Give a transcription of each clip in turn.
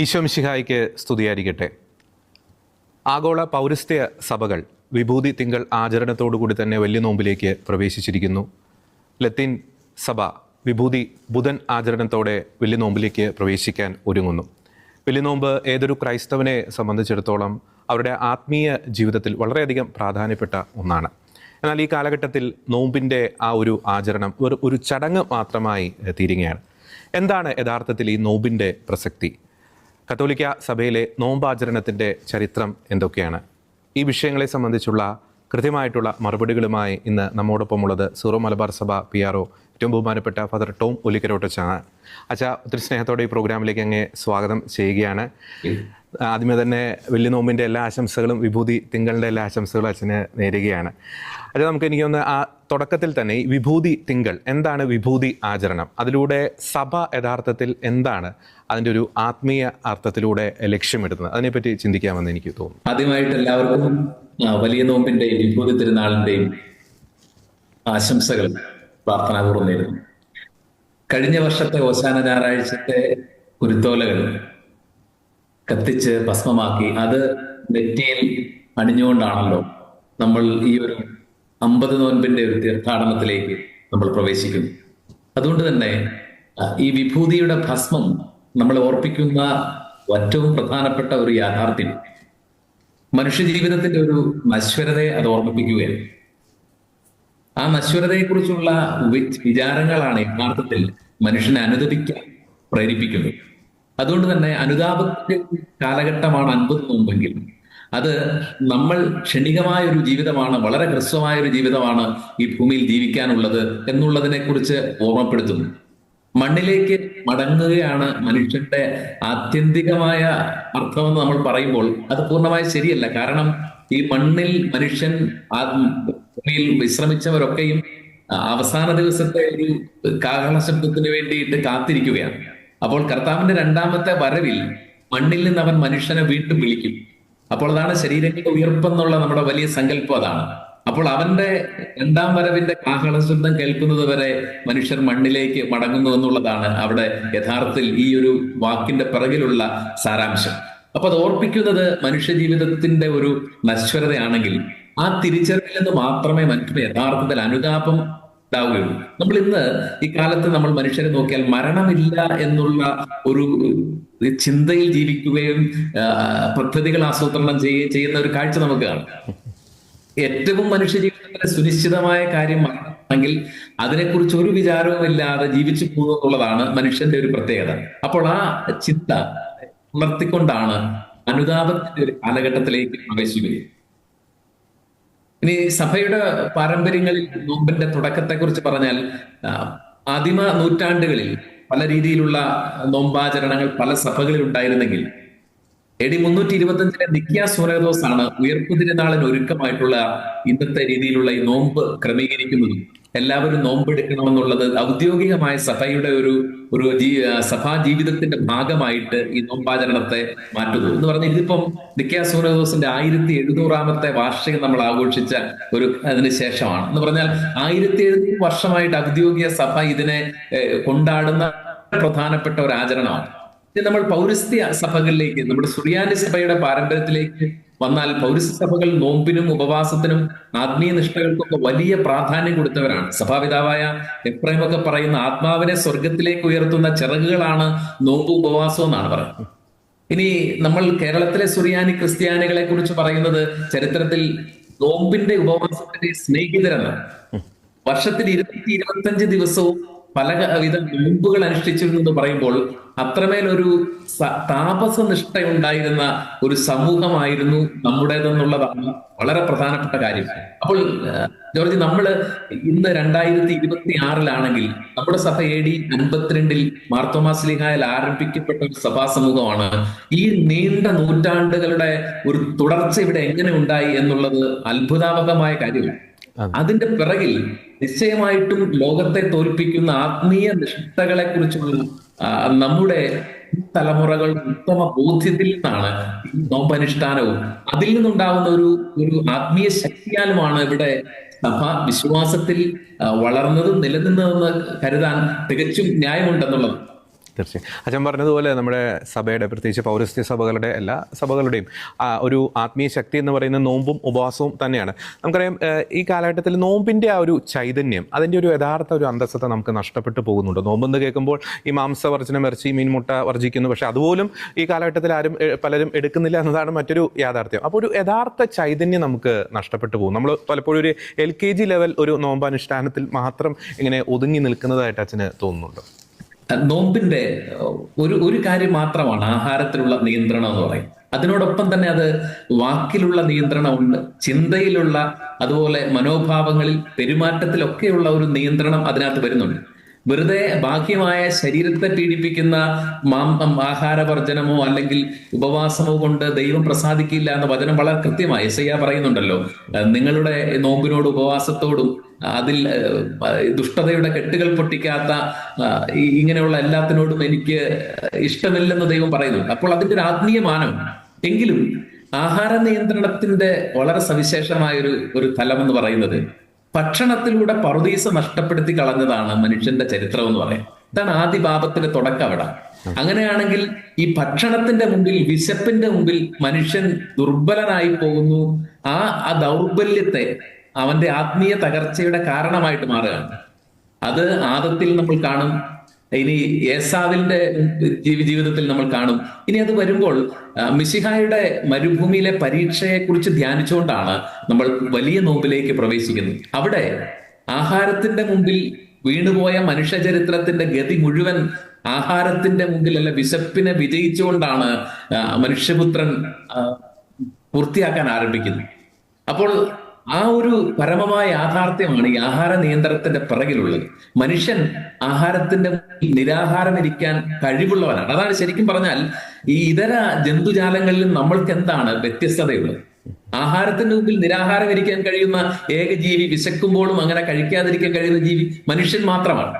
ഈശോമിശിഹായിക്ക് സ്തുതിയായിരിക്കട്ടെ. ആഗോള പൗരസ്ത്യ സഭകൾ വിഭൂതി തിങ്കൾ ആചരണത്തോടുകൂടി തന്നെ വലിയ നോമ്പിലേക്ക് പ്രവേശിച്ചിരിക്കുന്നു. ലത്തീൻ സഭ വിഭൂതി ബുധൻ ആചരണത്തോടെ വലിയ നോമ്പിലേക്ക് പ്രവേശിക്കാൻ ഒരുങ്ങുന്നു. വലിയ നോമ്പ് ഏതൊരു ക്രൈസ്തവനെ സംബന്ധിച്ചിടത്തോളം അവരുടെ ആത്മീയ ജീവിതത്തിൽ വളരെയധികം പ്രാധാന്യപ്പെട്ട ഒന്നാണ്. എന്നാൽ ഈ കാലഘട്ടത്തിൽ നോമ്പിന്റെ ആ ഒരു ആചരണം ഒരു ഒരു ചടങ്ങ് മാത്രമായി തീരുകയാണ്. എന്താണ് യഥാർത്ഥത്തിൽ ഈ നോമ്പിന്റെ പ്രസക്തി? കത്തോലിക്ക സഭയിലെ നോമ്പാചരണത്തിന്റെ ചരിത്രം എന്തൊക്കെയാണ്? ഈ വിഷയങ്ങളെ സംബന്ധിച്ചുള്ള കൃത്യമായിട്ടുള്ള മറുപടികളുമായി ഇന്ന് നമ്മോടൊപ്പമുള്ളത് സൂറോ മലബാർ സഭ പി ആർ ഒ ഏറ്റവും ബഹുമാനപ്പെട്ട ഫാദർ ടോം ഒലിക്കരോട്ടച്ചാണ്. അച്ഛാ ഒത്തിരി സ്നേഹത്തോടെ ഈ പ്രോഗ്രാമിലേക്ക് അങ്ങേ സ്വാഗതം ചെയ്യുകയാണ്. ആദ്യമേ തന്നെ വലിയ നോമ്പിന്റെ എല്ലാ ആശംസകളും വിഭൂതി തിങ്കളുടെ എല്ലാ ആശംസകളും അച്ഛന് നേരുകയാണ്. അച്ഛാ നമുക്ക് എനിക്ക് ഒന്ന് ആ തുടക്കത്തിൽ തന്നെ വിഭൂതി തിങ്കൾ എന്താണ് വിഭൂതി ആചരണം? അതിലൂടെ സഭ യഥാർത്ഥത്തിൽ എന്താണ്? അതിന്റെ ഒരു ആത്മീയ അർത്ഥത്തിലൂടെ ലക്ഷ്യമിടുന്നത്. അതിനെപ്പറ്റി ചിന്തിക്കാമെന്ന് എനിക്ക് തോന്നുന്നു. ആദ്യമായിട്ട് എല്ലാവർക്കും വലിയ നോമ്പിന്റെയും വിഭൂതി തിരുനാളിന്റെയും ആശംസകൾ പ്രാർത്ഥനാപൂർവം നേരുന്നു. കഴിഞ്ഞ വർഷത്തെ ഓശാന ഞായറാഴ്ചത്തെ കുരുത്തോലകൾ കത്തിച്ച് ഭസ്മമാക്കി അത് നെറ്റിയിൽ അണിഞ്ഞുകൊണ്ടാണല്ലോ നമ്മൾ ഈ ഒരു അമ്പത് നോൻപിന്റെ ഒരു തീർത്ഥാടനത്തിലേക്ക് നമ്മൾ പ്രവേശിക്കുന്നു അതുകൊണ്ട് തന്നെ ഈ വിഭൂതിയുടെ ഭസ്മം നമ്മളെ ഓർപ്പിക്കുന്ന ഏറ്റവും പ്രധാനപ്പെട്ട ഒരു യാഥാർത്ഥ്യം. മനുഷ്യജീവിതത്തിന്റെ ഒരു നശ്വരതയെ അത് ഓർമ്മിപ്പിക്കുകയാണ്. ആ നശ്വരതയെക്കുറിച്ചുള്ള വിചാരങ്ങളാണ് യഥാർത്ഥത്തിൽ മനുഷ്യനെ അനുദപിക്കാൻ പ്രേരിപ്പിക്കുന്നത്. അതുകൊണ്ട് തന്നെ അനുതാപത്തിന്റെ കാലഘട്ടമാണ് അൻപത് നോമ്പെങ്കിൽ അത് നമ്മൾ ക്ഷണികമായ ഒരു ജീവിതമാണ് വളരെ ഹ്രസ്വമായ ഒരു ജീവിതമാണ് ഈ ഭൂമിയിൽ ജീവിക്കാനുള്ളത് എന്നുള്ളതിനെ കുറിച്ച് ഓർമ്മപ്പെടുത്തുന്നു. മണ്ണിലേക്ക് മടങ്ങുകയാണ് മനുഷ്യന്റെ ആത്യന്തികമായ അർത്ഥമെന്ന് നമ്മൾ പറയുമ്പോൾ അത് പൂർണമായി ശരിയല്ല. കാരണം ഈ മണ്ണിൽ മനുഷ്യൻ ഭൂമിയിൽ വിശ്രമിച്ചവരൊക്കെയും അവസാന ദിവസത്തെ ഒരു കാഹള ശബ്ദത്തിന് വേണ്ടിയിട്ട് കാത്തിരിക്കുകയാണ്. അപ്പോൾ കർത്താവിന്റെ രണ്ടാമത്തെ വരവിൽ മണ്ണിൽ നിന്ന് അവൻ മനുഷ്യനെ വീണ്ടും വിളിക്കും. അപ്പോൾ അതാണ് ശരീരങ്ങളുടെ ഉയർപ്പെന്നുള്ള നമ്മുടെ വലിയ സങ്കല്പം അതാണ്. അപ്പോൾ അവന്റെ രണ്ടാം വരവിന്റെ കാഹള ശബ്ദം കേൾക്കുന്നത് വരെ മനുഷ്യർ മണ്ണിലേക്ക് മടങ്ങുന്നു എന്നുള്ളതാണ് അവിടെ യഥാർത്ഥത്തിൽ ഈ ഒരു വാക്കിന്റെ പിറകിലുള്ള സാരാംശം. അപ്പൊ അത് ഓർപ്പിക്കുന്നത് മനുഷ്യ ജീവിതത്തിന്റെ ഒരു നശ്വരതയാണെങ്കിൽ ആ തിരിച്ചറിവിൽ നിന്ന് മാത്രമേ മനുഷ്യന് യഥാർത്ഥത്തിൽ അനുതാപം ഉണ്ടാവുകയുള്ളൂ. നമ്മൾ ഇന്ന് ഈ കാലത്ത് നമ്മൾ മനുഷ്യരെ നോക്കിയാൽ മരണമില്ല എന്നുള്ള ഒരു ചിന്തയിൽ ജീവിക്കുകയും പദ്ധതികൾ ആസൂത്രണം ചെയ്യുകയും ചെയ്യുന്ന ഒരു കാഴ്ച നമുക്ക് കാണാം. ഏറ്റവും മനുഷ്യ ജീവിതത്തിലെ സുനിശ്ചിതമായ കാര്യം ആണെങ്കിൽ അതിനെക്കുറിച്ച് ഒരു വിചാരവും ഇല്ലാതെ ജീവിച്ചു പോകുന്നു എന്നുള്ളതാണ് മനുഷ്യന്റെ ഒരു പ്രത്യേകത. അപ്പോൾ ആ ചിന്ത ഉണർത്തിക്കൊണ്ടാണ് അനുതാപത്തിന്റെ ഒരു കാലഘട്ടത്തിലേക്ക് പ്രവേശിക്കുന്നത് ഇനി സഭയുടെ പാരമ്പര്യങ്ങളിൽ നോമ്പിന്റെ തുടക്കത്തെക്കുറിച്ച് പറഞ്ഞാൽ ആദിമ നൂറ്റാണ്ടുകളിൽ പല രീതിയിലുള്ള നോമ്പാചരണങ്ങൾ പല സഭകളിൽ ഉണ്ടായിരുന്നെങ്കിൽ എ ഡി മുന്നൂറ്റി ഇരുപത്തഞ്ചിലെ നിക്കിയ സൂനദോസ് ആണ് ഉയർപ്പു തിരുനാളിന് ഒരുക്കമായിട്ടുള്ള ഇന്നത്തെ രീതിയിലുള്ള ഈ നോമ്പ് ക്രമീകരിക്കുന്നതും. എല്ലാവരും നോമ്പെടുക്കണമെന്നുള്ളത് ഔദ്യോഗികമായ സഭയുടെ ഒരു ഒരു സഭാ ജീവിതത്തിന്റെ ഭാഗമായിട്ട് ഈ നോമ്പാചരണത്തെ മാറ്റുന്നു. എന്ന് പറഞ്ഞ ഇതിപ്പം നിക്കിയ സൂനദോസിന്റെ ആയിരത്തി എഴുന്നൂറാമത്തെ വാർഷികം നമ്മൾ ആഘോഷിച്ച ഒരു അതിന് ശേഷമാണ്. എന്ന് പറഞ്ഞാൽ ആയിരത്തി എഴുന്നൂറ് വർഷമായിട്ട് ഔദ്യോഗിക സഭ ഇതിനെ കൊണ്ടാടുന്ന പ്രധാനപ്പെട്ട ഒരു ആചരണമാണ്. ഇനി നമ്മൾ പൗരസ്ത്യ സഭകളിലേക്ക് നമ്മുടെ സുറിയാനി സഭയുടെ പാരമ്പര്യത്തിലേക്ക് വന്നാൽ പൗരസ്ത്യ സഭകൾ നോമ്പിനും ഉപവാസത്തിനും ആത്മീയ നിഷ്ഠകൾക്കൊക്കെ വലിയ പ്രാധാന്യം കൊടുത്തവരാണ്. സഭാപിതാവായ എഫ്രൈമൊക്കെ പറയുന്ന ആത്മാവിനെ സ്വർഗത്തിലേക്ക് ഉയർത്തുന്ന ചിറകുകളാണ് നോമ്പ് ഉപവാസം എന്നാണ് പറയുന്നത്. ഇനി നമ്മൾ കേരളത്തിലെ സുറിയാനി ക്രിസ്ത്യാനികളെ കുറിച്ച് പറയുന്നത് ചരിത്രത്തിൽ നോമ്പിന്റെ ഉപവാസത്തിന്റെ സ്നേഹിതരെന്നാണ് വർഷത്തിൽ ഇരുന്നൂറ്റി ഇരുപത്തഞ്ച് ദിവസവും പല വിധ നോമ്പുകൾ അനുഷ്ഠിച്ചിരുന്നു എന്ന് പറയുമ്പോൾ അത്രമേൽ ഒരു ഉണ്ടായിരുന്ന ഒരു സമൂഹമായിരുന്നു നമ്മുടേതെന്നുള്ളതാണ് വളരെ പ്രധാനപ്പെട്ട കാര്യം. അപ്പോൾ ജോർജി നമ്മൾ ഇന്ന് രണ്ടായിരത്തി ഇരുപത്തി ആറിലാണെങ്കിൽ നമ്മുടെ സഭ എ ഡി അൻപത്തിരണ്ടിൽ മാർത്തോമാസ്ലിഹായിൽ ആരംഭിക്കപ്പെട്ട ഒരു സഭാ സമൂഹമാണ് ഈ നീണ്ട നൂറ്റാണ്ടുകളുടെ ഒരു തുടർച്ച ഇവിടെ എങ്ങനെ ഉണ്ടായി എന്നുള്ളത് അത്ഭുതാവഹമായ കാര്യമാണ് അതിന്റെ പിറകിൽ നിശ്ചയമായിട്ടും ലോകത്തെ തോൽപ്പിക്കുന്ന ആത്മീയ നിഷ്ഠകളെ കുറിച്ചുള്ള നമ്മുടെ തലമുറകൾ ഉത്തമ ബോധ്യത്തിൽ നിന്നാണ് നോമ്പനുഷ്ഠാനവും അതിൽ നിന്നുണ്ടാകുന്ന ഒരു ഒരു ആത്മീയ ശക്തിയാലുമാണ് ഇവിടെ സഭ വിശ്വാസത്തിൽ വളർന്നതും നിലനിന്നതെന്ന് കരുതാൻ തികച്ചും ന്യായമുണ്ടെന്നുള്ളത്. തീർച്ചയായും. അച്ഛൻ പറഞ്ഞതുപോലെ നമ്മുടെ സഭയുടെ പ്രത്യേകിച്ച് പൗരസ്ത്യ സഭകളുടെ എല്ലാ സഭകളുടെയും ഒരു ആത്മീയ ശക്തി എന്ന് പറയുന്ന നോമ്പും ഉപവാസവും തന്നെയാണ്. നമുക്കറിയാം ഈ കാലഘട്ടത്തിൽ നോമ്പിന്റെ ആ ഒരു ചൈതന്യം അതിന്റെ ഒരു യഥാർത്ഥ ഒരു അന്തസ്സത നമുക്ക് നഷ്ടപ്പെട്ടു പോകുന്നുണ്ട്. നോമ്പെന്ന് കേൾക്കുമ്പോൾ ഈ മാംസവർജനം ഇറച്ചി മീൻമുട്ട വർജിക്കുന്നു പക്ഷേ അതുപോലും ഈ കാലഘട്ടത്തിൽ ആരും പലരും എടുക്കുന്നില്ല എന്നതാണ് മറ്റൊരു യാഥാർത്ഥ്യം. അപ്പോൾ ഒരു യഥാർത്ഥ ചൈതന്യം നമുക്ക് നഷ്ടപ്പെട്ടു പോകും. നമ്മൾ പലപ്പോഴും ഒരു എൽ കെ ജി ലെവൽ ഒരു നോമ്പാനുഷ്ഠാനത്തിൽ മാത്രം ഇങ്ങനെ ഒതുങ്ങി നിൽക്കുന്നതായിട്ട് അച്ഛന് തോന്നുന്നുണ്ട്. നോമ്പിന്റെ ഒരു ഒരു കാര്യം മാത്രമാണ് ആഹാരത്തിലുള്ള നിയന്ത്രണം എന്ന് പറയും അതിനോടൊപ്പം തന്നെ അത് വാക്കിലുള്ള നിയന്ത്രണമുണ്ട്. ചിന്തയിലുള്ള അതുപോലെ മനോഭാവങ്ങളിൽ പെരുമാറ്റത്തിലൊക്കെയുള്ള ഒരു നിയന്ത്രണം അതിനകത്ത് വരുന്നുണ്ട്. വെറുതെ ബാഹ്യമായ ശരീരത്തെ പീഡിപ്പിക്കുന്ന ആഹാരവർജനമോ അല്ലെങ്കിൽ ഉപവാസമോ കൊണ്ട് ദൈവം പ്രസാദിക്കില്ല എന്ന വചനം വളരെ കൃത്യമായി എസ് പറയുന്നുണ്ടല്ലോ. നിങ്ങളുടെ നോമ്പിനോട് ഉപവാസത്തോടും അതിൽ ദുഷ്ടതയുടെ കെട്ടുകൾ പൊട്ടിക്കാത്ത ഇങ്ങനെയുള്ള എല്ലാത്തിനോടും എനിക്ക് ഇഷ്ടമില്ലെന്ന് ദൈവം പറയുന്നു അപ്പോൾ അതിന്റെ ഒരു ആത്മീയ മാനം. എങ്കിലും ആഹാര നിയന്ത്രണത്തിന്റെ വളരെ സവിശേഷമായ ഒരു ഒരു തലം എന്ന് പറയുന്നത് ഭക്ഷണത്തിലൂടെ പറുദീസ നഷ്ടപ്പെടുത്തി കളഞ്ഞതാണ് മനുഷ്യന്റെ ചരിത്രം എന്ന് പറയാം. ഇതാണ് ആദ്യ പാപത്തിന്റെ തുടക്കം അവിടെ അങ്ങനെയാണെങ്കിൽ ഈ ഭക്ഷണത്തിന്റെ മുമ്പിൽ വിശപ്പിന്റെ മുമ്പിൽ മനുഷ്യൻ ദുർബലനായി പോകുന്നു. ആ ആ ദൗർബല്യത്തെ അവന്റെ ആത്മീയ തകർച്ചയുടെ കാരണമായിട്ട് മാറുകയാണ്. അത് ആദത്തിൽ നമ്മൾ കാണും. ഇനി ഏസാവിന്റെ ജീവി ജീവിതത്തിൽ നമ്മൾ കാണും. ഇനി അത് വരുമ്പോൾ മിശിഹായുടെ മരുഭൂമിയിലെ പരീക്ഷയെ കുറിച്ച് ധ്യാനിച്ചുകൊണ്ടാണ് നമ്മൾ വലിയ നോമ്പിലേക്ക് പ്രവേശിക്കുന്നത്. അവിടെ ആഹാരത്തിന്റെ മുമ്പിൽ വീണുപോയ മനുഷ്യചരിത്രത്തിന്റെ ഗതി മുഴുവൻ ആഹാരത്തിന്റെ മുമ്പിൽ അല്ല വിശപ്പിനെ വിജയിച്ചുകൊണ്ടാണ് മനുഷ്യപുത്രൻ പൂർത്തിയാക്കാൻ ആരംഭിക്കുന്നത്. അപ്പോൾ ആ ഒരു പരമമായ യാഥാർത്ഥ്യമാണ് ഈ ആഹാര നിയന്ത്രണത്തിന്റെ പിറകിലുള്ളത്. മനുഷ്യൻ ആഹാരത്തിന്റെ നിരാഹാരം ഇരിക്കാൻ കഴിവുള്ളവനാണ്. അതാണ് ശരിക്കും പറഞ്ഞാൽ ഈ ഇതര ജന്തുജാലങ്ങളിൽ നമ്മൾക്ക് എന്താണ് വ്യത്യസ്തതയുള്ളത്? ആഹാരത്തിന്റെ മുമ്പിൽ നിരാഹാരം ഇരിക്കാൻ കഴിയുന്ന ഏക ജീവി വിശക്കുമ്പോഴും അങ്ങനെ കഴിക്കാതിരിക്കാൻ കഴിയുന്ന ജീവി മനുഷ്യൻ മാത്രമാണ്.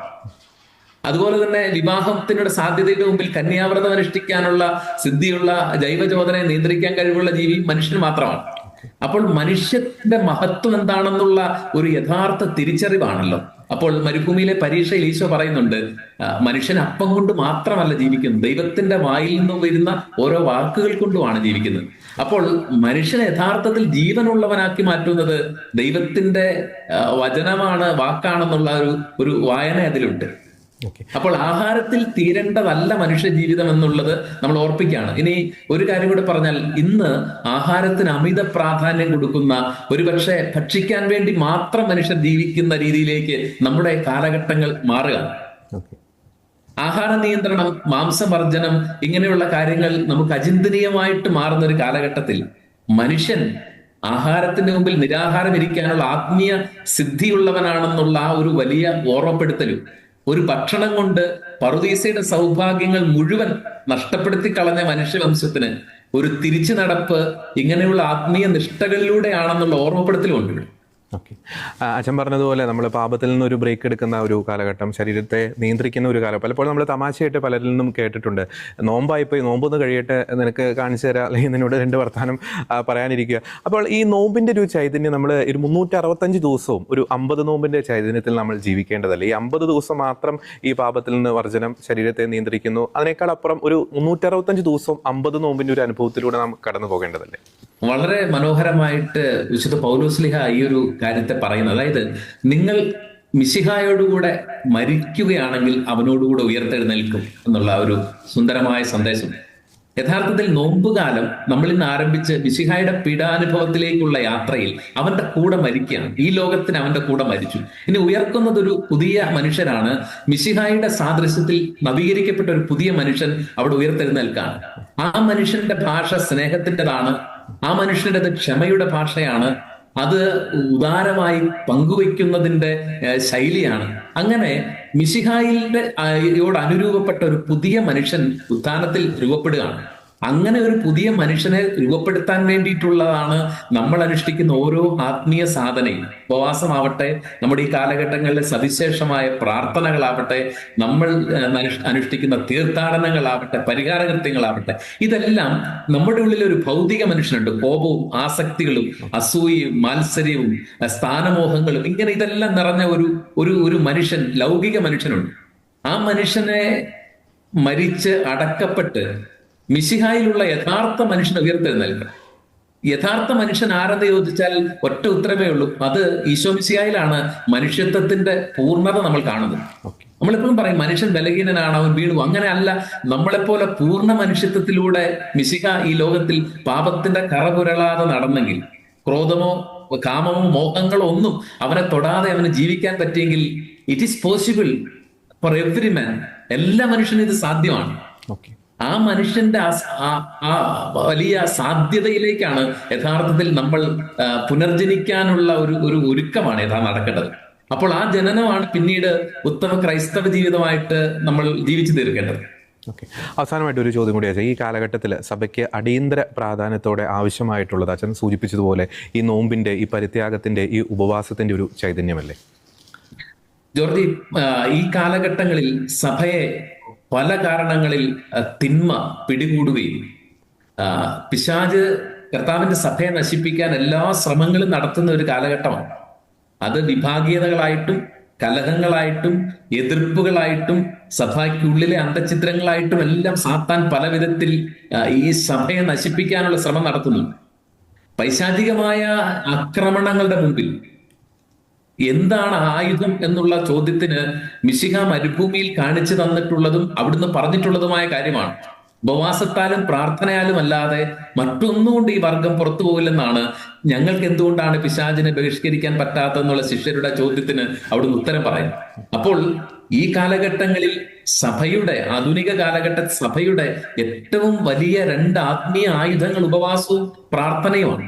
അതുപോലെ തന്നെ വിവാഹത്തിനുള്ള സാധ്യതയുടെ മുമ്പിൽ കന്യാവ്രതം അനുഷ്ഠിക്കാനുള്ള സിദ്ധിയുള്ള ജൈവചോദനയെ നിയന്ത്രിക്കാൻ കഴിവുള്ള ജീവി മനുഷ്യൻ മാത്രമാണ്. അപ്പോൾ മനുഷ്യന്റെ മഹത്വം എന്താണെന്നുള്ള ഒരു യഥാർത്ഥ തിരിച്ചറിവാണല്ലോ. അപ്പോൾ മരുഭൂമിയിലെ പരീക്ഷയിൽ ഈശോ പറയുന്നുണ്ട് മനുഷ്യൻ അപ്പം കൊണ്ട് മാത്രമല്ല ജീവിക്കുന്നത്. ദൈവത്തിന്റെ വായിൽ നിന്നും വരുന്ന ഓരോ വാക്കുകൾ കൊണ്ടുമാണ് ജീവിക്കുന്നത്. അപ്പോൾ മനുഷ്യനെ യഥാർത്ഥത്തിൽ ജീവനുള്ളവനാക്കി മാറ്റുന്നത് ദൈവത്തിന്റെ വചനമാണ് വാക്കാണെന്നുള്ള ഒരു ഒരു വായന അതിലുണ്ട്. അപ്പോൾ ആഹാരത്തിൽ തീരേണ്ടതല്ല മനുഷ്യ ജീവിതം എന്നുള്ളത് നമ്മൾ ഓർപ്പിക്കുകയാണ്. ഇനി ഒരു കാര്യം കൂടെ പറഞ്ഞാൽ ഇന്ന് ആഹാരത്തിന് അമിത പ്രാധാന്യം കൊടുക്കുന്ന ഒരുപക്ഷെ ഭക്ഷിക്കാൻ വേണ്ടി മാത്രം മനുഷ്യർ ജീവിക്കുന്ന രീതിയിലേക്ക് നമ്മുടെ കാലഘട്ടങ്ങൾ മാറുക. ആഹാര നിയന്ത്രണം മാംസവർജനം ഇങ്ങനെയുള്ള കാര്യങ്ങൾ നമുക്ക് അചിന്തനീയമായിട്ട് മാറുന്ന ഒരു കാലഘട്ടത്തിൽ മനുഷ്യൻ ആഹാരത്തിന്റെ മുമ്പിൽ നിരാഹാരം ഇരിക്കാനുള്ള ആത്മീയ സിദ്ധിയുള്ളവനാണെന്നുള്ള ആ ഒരു വലിയ ഓർമ്മപ്പെടുത്തലും ഒരു ഭക്ഷണം കൊണ്ട് പറുദീസയുടെ സൗഭാഗ്യങ്ങൾ മുഴുവൻ നഷ്ടപ്പെടുത്തി കളഞ്ഞ മനുഷ്യവംശത്തിന് ഒരു തിരിച്ചു നടപ്പ് ഇങ്ങനെയുള്ള ആത്മീയ നിഷ്ഠകളിലൂടെയാണെന്നുള്ള ഓർമ്മപ്പെടുത്തലുമുണ്ട് ഇവിടെ. ഓക്കെ. അച്ഛൻ പറഞ്ഞതുപോലെ നമ്മൾ പാപത്തിൽ നിന്ന് ഒരു ബ്രേക്ക് എടുക്കുന്ന ഒരു കാലഘട്ടം ശരീരത്തെ നിയന്ത്രിക്കുന്ന ഒരു കാലം. പലപ്പോഴും നമ്മൾ തമാശയായിട്ട് പലരിൽ നിന്നും കേട്ടിട്ടുണ്ട്. നോമ്പായി പോയി നോമ്പൊന്ന് കഴിയട്ടെ നിനക്ക് കാണിച്ചു തരാം അല്ലെങ്കിൽ നിന്നോട് രണ്ട് വർത്തമാനം പറയാനിരിക്കുക. അപ്പോൾ ഈ നോമ്പിന്റെ ഒരു ചൈതന്യം നമ്മൾ ഒരു മുന്നൂറ്റി അറുപത്തഞ്ച് ദിവസവും ഒരു അമ്പത് നോമ്പിന്റെ ചൈതന്യത്തിൽ നമ്മൾ ജീവിക്കേണ്ടതല്ല? ഈ അമ്പത് ദിവസം മാത്രം ഈ പാപത്തിൽ നിന്ന് വർജനം ശരീരത്തെ നിയന്ത്രിക്കുന്നു. അതിനേക്കാൾ അപ്പുറം ഒരു മുന്നൂറ്റി അറുപത്തഞ്ച് ദിവസവും അമ്പത് നോമ്പിന്റെ ഒരു അനുഭവത്തിലൂടെ നാം കടന്നു പോകേണ്ടതല്ലേ വളരെ മനോഹരമായിട്ട് വിശുദ്ധ പൗലോസ്ലിഹ ഈ ഒരു കാര്യത്തെ പറയുന്നത്. അതായത് നിങ്ങൾ മിശിഹായോടുകൂടെ മരിക്കുകയാണെങ്കിൽ അവനോടുകൂടെ ഉയർത്തെഴുന്നേൽക്കും എന്നുള്ള ഒരു സുന്ദരമായ സന്ദേശം. യഥാർത്ഥത്തിൽ നോമ്പുകാലം നമ്മൾ ഇന്ന് ആരംഭിച്ച് മിശിഹായുടെ പീഡാനുഭവത്തിലേക്കുള്ള യാത്രയിൽ അവന്റെ കൂടെ മരിക്കുകയാണ്. ഈ ലോകത്തിന് അവന്റെ കൂടെ മരിച്ചു. ഇനി ഉയർക്കുന്നത് ഒരു പുതിയ മനുഷ്യനാണ്. മിശിഹായുടെ സാദൃശ്യത്തിൽ നവീകരിക്കപ്പെട്ട ഒരു പുതിയ മനുഷ്യൻ അവിടെ ഉയർത്തെഴുന്നേൽക്കാണ്. ആ മനുഷ്യന്റെ ഭാഷ സ്നേഹത്തിന്റെതാണ് ആ മനുഷ്യരുടെ ക്ഷമയുടെ ഭാഷയാണ്. അത് ഉദാരമായി പങ്കുവയ്ക്കുന്നതിന്റെ ശൈലിയാണ്. അങ്ങനെ മിശിഹായിലിന്റെ യോട് അനുരൂപപ്പെട്ട ഒരു പുതിയ മനുഷ്യൻ ഉത്ഥാനത്തിൽ രൂപപ്പെടുകയാണ്. അങ്ങനെ ഒരു പുതിയ മനുഷ്യനെ രൂപപ്പെടുത്താൻ വേണ്ടിയിട്ടുള്ളതാണ് നമ്മൾ അനുഷ്ഠിക്കുന്ന ഓരോ ആത്മീയ സാധനയും. ഉപവാസമാവട്ടെ നമ്മുടെ ഈ കാലഘട്ടങ്ങളിലെ സവിശേഷമായ പ്രാർത്ഥനകളാവട്ടെ നമ്മൾ അനുഷ്ഠിക്കുന്ന തീർത്ഥാടനങ്ങളാവട്ടെ പരിഹാരകൃത്യങ്ങളാവട്ടെ ഇതെല്ലാം നമ്മുടെ ഉള്ളിൽ ഒരു ഭൗതിക മനുഷ്യനുണ്ട്. കോപവും ആസക്തികളും അസൂയയും മാത്സര്യവും സ്ഥാനമോഹങ്ങളും ഇങ്ങനെ ഇതെല്ലാം നിറഞ്ഞ ഒരു ഒരു ഒരു മനുഷ്യൻ ലൗകിക മനുഷ്യനുണ്ട്. ആ മനുഷ്യനെ മരിച്ച് അടക്കപ്പെട്ട് മിശിഹായിലുള്ള യഥാർത്ഥ മനുഷ്യൻ ഉയർത്തെഴുന്നേൽക്കണം യഥാർത്ഥ മനുഷ്യൻ ആരെന്ന് ചോദിച്ചാൽ ഒറ്റ ഉത്തരമേ ഉള്ളൂ. അത് ഈശോ മിശിഹായിലാണ് മനുഷ്യത്വത്തിന്റെ പൂർണത നമ്മൾ കാണുന്നത്. നമ്മളെപ്പോഴും പറയും മനുഷ്യൻ ബലഹീനനാണ് അവൻ വീണു. അങ്ങനെ അല്ല നമ്മളെപ്പോലെ പൂർണ മനുഷ്യത്വത്തിലൂടെ മിശിഹ ഈ ലോകത്തിൽ പാപത്തിന്റെ കറപുരളാതെ നടന്നെങ്കിൽ ക്രോധമോ കാമമോ മോഹങ്ങളോ ഒന്നും അവനെ തൊടാതെ അവന് ജീവിക്കാൻ പറ്റിയെങ്കിൽ it is possible for every man എല്ലാ മനുഷ്യനും ഇത് സാധ്യമാണ്. ആ മനുഷ്യന്റെ ആ വലിയ സാധ്യതയിലേക്കാണ് യഥാർത്ഥത്തിൽ നമ്മൾ പുനർജനിക്കാനുള്ള ഒരു ഒരു ഒരുക്കമാണ് യഥാ നടക്കേണ്ടത്. അപ്പോൾ ആ ജനനമാണ് പിന്നീട് ഉത്തമ ക്രൈസ്തവ ജീവിതമായിട്ട് നമ്മൾ ജീവിച്ചു തീർക്കേണ്ടത്. ഓക്കെ. അവസാനമായിട്ട് ഒരു ചോദ്യം കൂടി അച്ഛൻ ഈ കാലഘട്ടത്തിൽ സഭയ്ക്ക് അടിയന്തര പ്രാധാന്യത്തോടെ ആവശ്യമായിട്ടുള്ളത് അച്ഛൻ സൂചിപ്പിച്ചതുപോലെ ഈ നോമ്പിന്റെ ഈ പരിത്യാഗത്തിന്റെ ഈ ഉപവാസത്തിന്റെ ഒരു ചൈതന്യമല്ലേ? ജോർജി ഈ കാലഘട്ടങ്ങളിൽ സഭയെ പല കാരണങ്ങളിൽ തിന്മ പിടികൂടുകയും പിശാജ് കർത്താവിന്റെ സഭയെ നശിപ്പിക്കാൻ എല്ലാ ശ്രമങ്ങളും നടത്തുന്ന ഒരു കാലഘട്ടമാണ്. അത് വിഭാഗീയതകളായിട്ടും കലഹങ്ങളായിട്ടും എതിർപ്പുകളായിട്ടും സഭയ്ക്കുള്ളിലെ അന്തചിത്രങ്ങളായിട്ടും എല്ലാം സാത്താൻ പല വിധത്തിൽ ഈ സഭയെ നശിപ്പിക്കാനുള്ള ശ്രമം നടത്തുന്നുണ്ട്. പൈശാചികമായ ആക്രമണങ്ങളുടെ മുമ്പിൽ എന്താണ് ആയുധം എന്നുള്ള ചോദ്യത്തിന് മിശിഹ മരുഭൂമിയിൽ കാണിച്ചു തന്നിട്ടുള്ളതും അവിടുന്ന് പറഞ്ഞിട്ടുള്ളതുമായ കാര്യമാണ്. ഉപവാസത്താലും പ്രാർത്ഥനയാലും അല്ലാതെ മറ്റൊന്നുകൊണ്ട് ഈ വർഗം പുറത്തു പോകില്ലെന്നാണ് ഞങ്ങൾക്ക് എന്തുകൊണ്ടാണ് പിശാചിനെ ബഹിഷ്കരിക്കാൻ പറ്റാത്തെന്നുള്ള ശിഷ്യരുടെ ചോദ്യത്തിന് അവിടുന്ന് ഉത്തരം പറയും അപ്പോൾ ഈ കാലഘട്ടങ്ങളിൽ സഭയുടെ ആധുനിക കാലഘട്ട സഭയുടെ ഏറ്റവും വലിയ രണ്ട് ആത്മീയ ആയുധങ്ങൾ ഉപവാസവും പ്രാർത്ഥനയുമാണ്.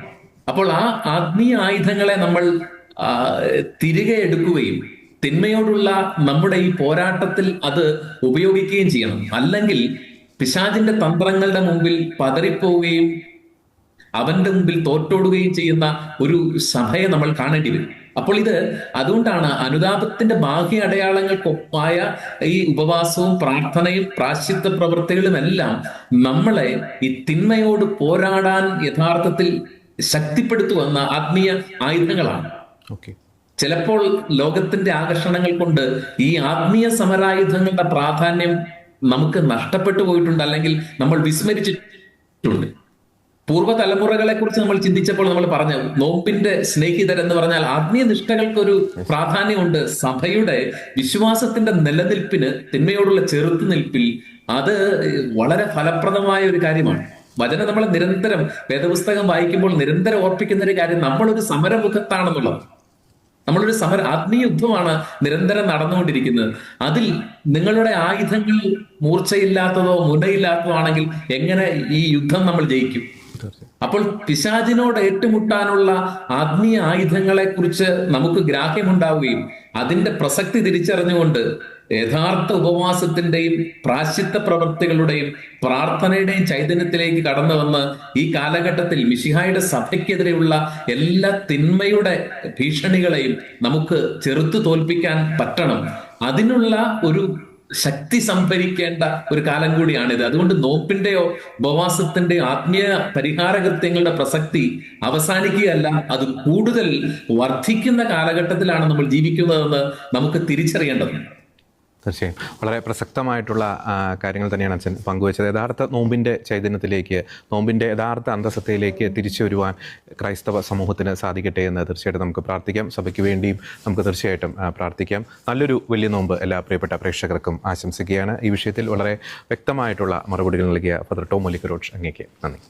അപ്പോൾ ആ ആത്മീയ ആയുധങ്ങളെ നമ്മൾ തിരികെ എടുക്കുകയും തിന്മയോടുള്ള നമ്മുടെ ഈ പോരാട്ടത്തിൽ അത് ഉപയോഗിക്കുകയും ചെയ്യണം. അല്ലെങ്കിൽ പിശാചിന്റെ തന്ത്രങ്ങളുടെ മുമ്പിൽ പതറിപ്പോവുകയും അവന്റെ മുമ്പിൽ തോറ്റോടുകയും ചെയ്യുന്ന ഒരു സഭയെ നമ്മൾ കാണേണ്ടി വരും. അപ്പോൾ ഇത് അതുകൊണ്ടാണ് അനുതാപത്തിന്റെ ബാഹ്യ അടയാളങ്ങൾക്കൊപ്പായ ഈ ഉപവാസവും പ്രാർത്ഥനയും പ്രാശ്ചിത്ത പ്രവൃത്തികളും എല്ലാം നമ്മളെ ഈ തിന്മയോട് പോരാടാൻ യഥാർത്ഥത്തിൽ ശക്തിപ്പെടുത്തുവന്ന ആത്മീയ ആയുധങ്ങളാണ്. ചിലപ്പോൾ ലോകത്തിന്റെ ആകർഷണങ്ങൾ കൊണ്ട് ഈ ആത്മീയ സമരായുധങ്ങളുടെ പ്രാധാന്യം നമുക്ക് നഷ്ടപ്പെട്ടു പോയിട്ടുണ്ട് അല്ലെങ്കിൽ നമ്മൾ വിസ്മരിച്ചിട്ടുണ്ട്. പൂർവ തലമുറകളെ കുറിച്ച് നമ്മൾ ചിന്തിച്ചപ്പോൾ നമ്മൾ പറഞ്ഞു നോമ്പിന്റെ സ്നേഹിതർ എന്ന് പറഞ്ഞാൽ ആത്മീയ നിഷ്ഠകൾക്കൊരു പ്രാധാന്യമുണ്ട്. സഭയുടെ വിശ്വാസത്തിന്റെ നിലനിൽപ്പിന് തിന്മയോടുള്ള ചെറുത്തുനിൽപ്പിൽ അത് വളരെ ഫലപ്രദമായ ഒരു കാര്യമാണ്. വചന നമ്മൾ നിരന്തരം വേദപുസ്തകം വായിക്കുമ്പോൾ നിരന്തരം ഓർപ്പിക്കുന്ന ഒരു കാര്യം നമ്മളൊരു സമരമുഖത്താണെന്നുള്ളത്. നമ്മളൊരു സമര ആത്മീയ യുദ്ധമാണ് നിരന്തരം നടന്നുകൊണ്ടിരിക്കുന്നത്. അതിൽ നിങ്ങളുടെ ആയുധങ്ങൾ മൂർച്ചയില്ലാത്തതോ മുനയില്ലാത്തതോ ആണെങ്കിൽ എങ്ങനെ ഈ യുദ്ധം നമ്മൾ ജയിക്കും? അപ്പോൾ പിശാചിനോട് ഏറ്റുമുട്ടാനുള്ള ആത്മീയ ആയുധങ്ങളെ കുറിച്ച് നമുക്ക് ഗ്രാഹ്യമുണ്ടാവുകയും അതിന്റെ പ്രസക്തി തിരിച്ചറിഞ്ഞുകൊണ്ട് യഥാർത്ഥ ഉപവാസത്തിന്റെയും പ്രാശ്ചിത്ത പ്രവൃത്തികളുടെയും പ്രാർത്ഥനയുടെയും ചൈതന്യത്തിലേക്ക് കടന്നു വന്ന് ഈ കാലഘട്ടത്തിൽ മിഷിഹായുടെ സഭയ്ക്കെതിരെയുള്ള എല്ലാ തിന്മയുടെ ഭീഷണികളെയും നമുക്ക് ചെറുത്തു തോൽപ്പിക്കാൻ പറ്റണം. അതിനുള്ള ഒരു ശക്തി സംഭരിക്കേണ്ട ഒരു കാലം കൂടിയാണിത്. അതുകൊണ്ട് നോപ്പിന്റെയോ ഉപവാസത്തിന്റെയോ ആത്മീയ പരിഹാര കൃത്യങ്ങളുടെ പ്രസക്തി അവസാനിക്കുകയല്ല അത് കൂടുതൽ വർദ്ധിക്കുന്ന കാലഘട്ടത്തിലാണ് നമ്മൾ ജീവിക്കുന്നതെന്ന് നമുക്ക് തിരിച്ചറിയേണ്ടതുണ്ട്. തീർച്ചയായും. വളരെ പ്രസക്തമായിട്ടുള്ള കാര്യങ്ങൾ തന്നെയാണ് അച്ഛൻ പങ്കുവച്ചത്. യഥാർത്ഥ നോമ്പിന്റെ ചൈതന്യത്തിലേക്ക് നോമ്പിന്റെ യഥാർത്ഥ അന്തസത്തയിലേക്ക് തിരിച്ചു വരുവാൻ ക്രൈസ്തവ സമൂഹത്തിന് സാധിക്കട്ടെ എന്ന് തീർച്ചയായിട്ടും നമുക്ക് പ്രാർത്ഥിക്കാം. സഭയ്ക്ക് വേണ്ടിയും നമുക്ക് തീർച്ചയായിട്ടും പ്രാർത്ഥിക്കാം. നല്ലൊരു വലിയ നോമ്പ് എല്ലാ പ്രിയപ്പെട്ട പ്രേക്ഷകർക്കും ആശംസിക്കുകയാണ്. ഈ വിഷയത്തിൽ വളരെ വ്യക്തമായിട്ടുള്ള മറുപടികൾ നൽകിയ ഫദർ ടോം മൊലിക്കരോട്ട് അങ്ങേക്ക് നന്ദി.